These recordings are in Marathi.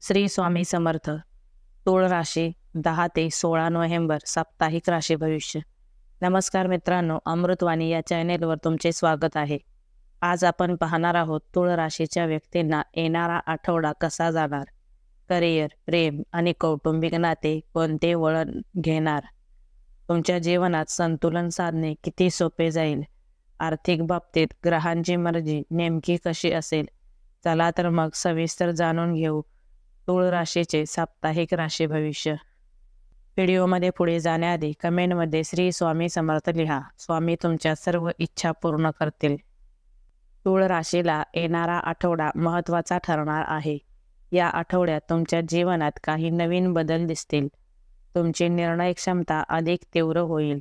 श्री स्वामी समर्थ. तुळ राशी दहा ते सोळा नोव्हेंबर साप्ताहिक राशी भविष्य. नमस्कार मित्रांनो अमृतवाणी या चॅनेलवर तुमचे स्वागत आहे. आज आपण पाहणार आहोत तुळ राशीच्या व्यक्तींना येणारा आठवडा कसा जाणार? करिअर प्रेम आणि कौटुंबिक नाते कोणते वळण घेणार? तुमच्या जीवनात संतुलन साधणे किती सोपे जाईल? आर्थिक बाबतीत ग्रहांची मर्जी नेमकी कशी असेल? चला तर मग सविस्तर जाणून घेऊ. तुळ राशीचे साप्ताहिक राशी भविष्य. व्हिडिओमध्ये पुढे जाण्याआधी कमेंटमध्ये श्री स्वामी समर्थ लिहा. स्वामी तुमच्या सर्व इच्छा पूर्ण करतील. तुळ राशीला येणारा आठवडा महत्त्वाचा ठरणार आहे. या आठवड्यात तुमच्या जीवनात काही नवीन बदल दिसतील. तुमची निर्णय क्षमता अधिक तीव्र होईल.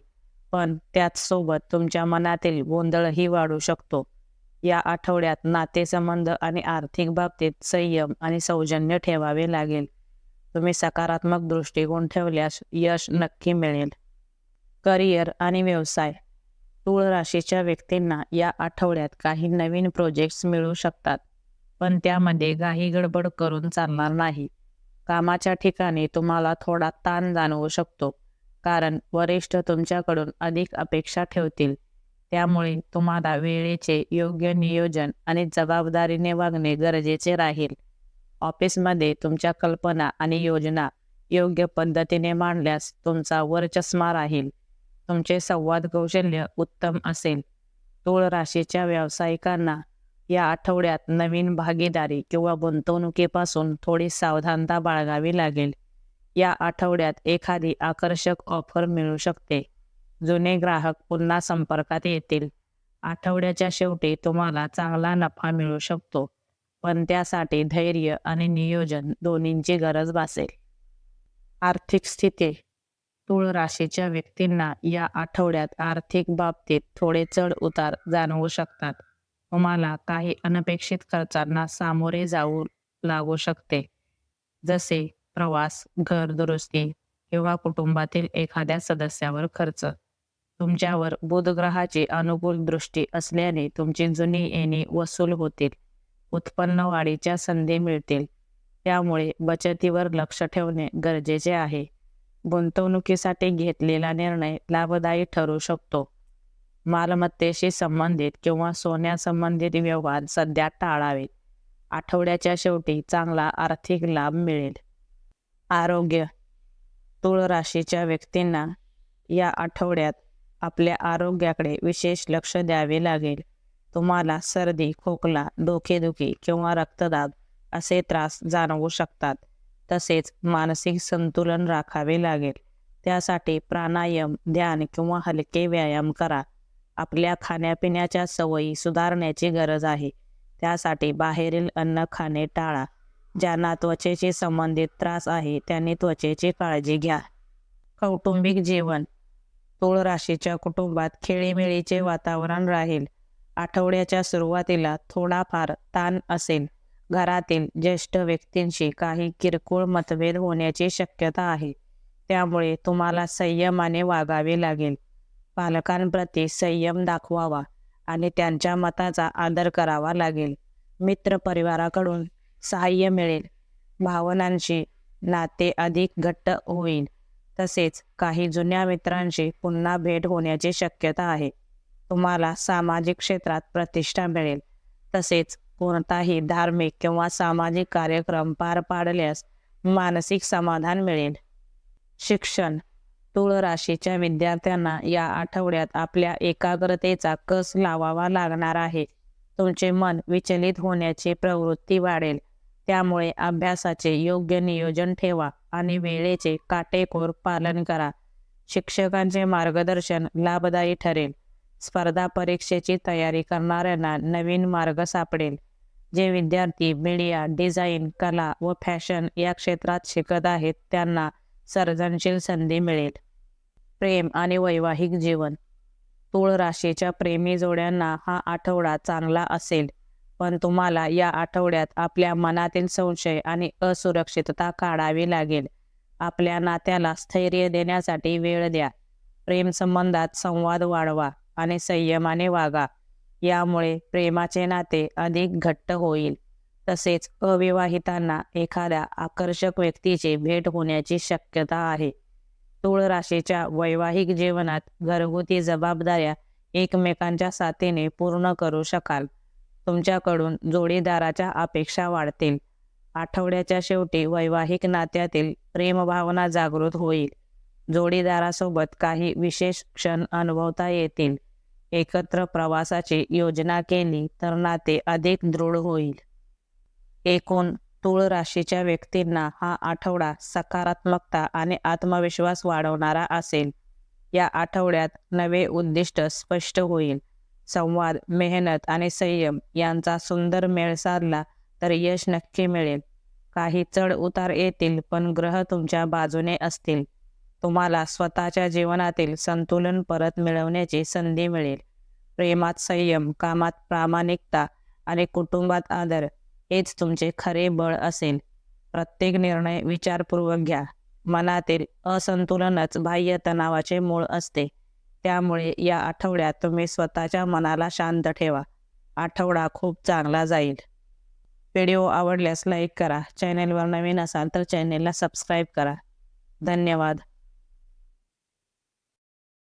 पण त्याचसोबत तुमच्या मनातील गोंधळही वाढू शकतो. या आठवड्यात नातेसंबंध आणि आर्थिक बाबतीत संयम आणि सौजन्य ठेवावे लागेल. तुम्ही सकारात्मक दृष्टिकोन ठेवल्यास यश नक्की मिळेल. करिअर आणि व्यवसाय. तूळ राशीच्या व्यक्तींना या आठवड्यात काही नवीन प्रोजेक्ट्स मिळू शकतात पण त्यामध्ये काही गडबड करून चालणार नाही. कामाच्या ठिकाणी तुम्हाला थोडा ताण जाणवू शकतो कारण वरिष्ठ तुमच्याकडून अधिक अपेक्षा ठेवतील. त्यामुळे तुम्हाला वेळेचे योग्य नियोजन आणि जबाबदारीने वागणे गरजेचे राहील. ऑफिसमध्ये तुमच्या कल्पना आणि योजना योग्य पद्धतीने मांडल्यास तुमचा वरचष्मा राहील. तुमचे संवाद कौशल्य उत्तम असेल. तूळ राशीच्या व्यावसायिकांना या आठवड्यात नवीन भागीदारी किंवा गुंतवणुकीपासून थोडी सावधानता बाळगावी लागेल. या आठवड्यात एखादी आकर्षक ऑफर मिळू शकते. जुने ग्राहक पुन्हा संपर्कात येतील. आठवड्याच्या शेवटी तुम्हाला चांगला नफा मिळू शकतो पण त्यासाठी धैर्य आणि नियोजन दोन्हींची गरज भासेल. आर्थिक स्थिती. तुळ राशीच्या व्यक्तींना या आठवड्यात आर्थिक बाबतीत थोडे चढ उतार जाणवू शकतात. तुम्हाला काही अनपेक्षित खर्चांना सामोरे जाऊ लागू शकते. जसे प्रवास घर दुरुस्ती किंवा कुटुंबातील एखाद्या सदस्यावर खर्च. तुमच्यावर बुधग्रहाची अनुकूल दृष्टी असल्याने तुमची जुनी येणी वसूल होतील. उत्पन्न वाढीच्या संधी मिळतील. त्यामुळे बचतीवर लक्ष ठेवणे गरजेचे आहे. गुंतवणुकीसाठी घेतलेला निर्णय लाभदायी ठरू शकतो. मालमत्तेशी संबंधित किंवा सोन्यासंबंधित व्यवहार सध्या टाळावेत. आठवड्याच्या शेवटी चांगला आर्थिक लाभ मिळेल. आरोग्य. तूळ राशीच्या व्यक्तींना या आठवड्यात आपल्या आरोग्याकडे विशेष लक्ष द्यावे लागेल. तुम्हाला सर्दी खोकला डोकेदुखी किंवा रक्तदाब असे त्रास जाणवू शकतात. तसेच मानसिक संतुलन राखावे लागेल. त्यासाठी प्राणायाम ध्यान किंवा हलके व्यायाम करा. आपल्या खाण्यापिण्याच्या सवयी सुधारण्याची गरज आहे. त्यासाठी बाहेरील अन्न खाणे टाळा. ज्यांना त्वचेशी संबंधित त्रास आहे त्यांनी त्वचेची काळजी घ्या. कौटुंबिक जीवन. तूळ राशीच्या कुटुंबात खेळीमेळीचे वातावरण राहील. आठवड्याच्या सुरुवातीला थोडाफार ताण असेल. घरातील ज्येष्ठ व्यक्तींशी काही किरकोळ मतभेद होण्याची शक्यता आहे. त्यामुळे तुम्हाला संयमाने वागावे लागेल. पालकांप्रती संयम दाखवावा आणि त्यांच्या मताचा आदर करावा लागेल. मित्र परिवाराकडून सहाय्य मिळेल. भावनांशी नाते अधिक घट्ट होईल. तसेच काही जुन्या मित्रांशी पुन्हा भेट होण्याची शक्यता आहे. तुम्हाला सामाजिक क्षेत्रात प्रतिष्ठा मिळेल. तसेच कोणताही धार्मिक किंवा सामाजिक कार्यक्रम पार पाडल्यास मानसिक समाधान मिळेल. शिक्षण. तुळ राशीच्या विद्यार्थ्यांना या आठवड्यात आपल्या एकाग्रतेचा कस लावावा लागणार आहे? तुमचे मन विचलित होण्याची प्रवृत्ती वाढेल. त्यामुळे अभ्यासाचे योग्य नियोजन ठेवा आणि वेळेचे काटेकोर पालन करा. शिक्षकांचे मार्गदर्शन लाभदायी ठरेल. स्पर्धा परीक्षेची तयारी करणाऱ्यांना नवीन मार्ग सापडेल. जे विद्यार्थी मीडिया डिझाईन कला व फॅशन या क्षेत्रात शिकत आहेत त्यांना सर्जनशील संधी मिळेल. प्रेम आणि वैवाहिक जीवन. तूळ राशीच्या प्रेमी जोड्यांना हा आठवडा चांगला असेल. पण तुम्हाला या आठवड्यात आपल्या मनातील संशय आणि असुरक्षितता काढावी लागेल. आपल्या नात्याला स्थैर्य देण्यासाठी वेळ द्या. प्रेमसंबंधात संवाद वाढवा आणि संयमाने वागा. यामुळे प्रेमाचे नाते अधिक घट्ट होईल. तसेच अविवाहितांना एखाद्या आकर्षक व्यक्तीची भेट होण्याची शक्यता आहे. तुळ राशीच्या वैवाहिक जीवनात घरगुती जबाबदाऱ्या एकमेकांच्या साथीने पूर्ण करू शकाल. तुमच्याकडून जोडीदाराच्या अपेक्षा वाढतील. आठवड्याच्या शेवटी वैवाहिक नात्यातील प्रेमभावना जागृत होईल. जोडीदारासोबत काही विशेष क्षण अनुभवता येतील. एकत्र प्रवासाची योजना केली तर नाते अधिक दृढ होईल. एकूण तुळ राशीच्या व्यक्तींना हा आठवडा सकारात्मकता आणि आत्मविश्वास वाढवणारा असेल. या आठवड्यात नवे उद्दिष्ट स्पष्ट होईल. संवाद मेहनत आणि संयम यांचा सुंदर मेळ साधला तर यश नक्की मिळेल. काही चढ उतार येतील पण ग्रह तुमच्या बाजूने असतील. तुम्हाला स्वतःच्या जीवनातील संतुलन परत मिळवण्याची संधी मिळेल. प्रेमात संयम कामात प्रामाणिकता आणि कुटुंबात आदर हेच तुमचे खरे बळ असेल. प्रत्येक निर्णय विचारपूर्वक घ्या. मनातील असंतुलनच बाह्य तणावाचे मूळ असते. त्यामुळे या आठवड्यात तुम्ही स्वतःच्या मनाला शांत ठेवा. आठवडा खूप चांगला जाईल. व्हिडिओ आवडल्यास लाईक करा. चॅनेलवर नवीन असाल तर चॅनेलला सबस्क्राईब करा. धन्यवाद.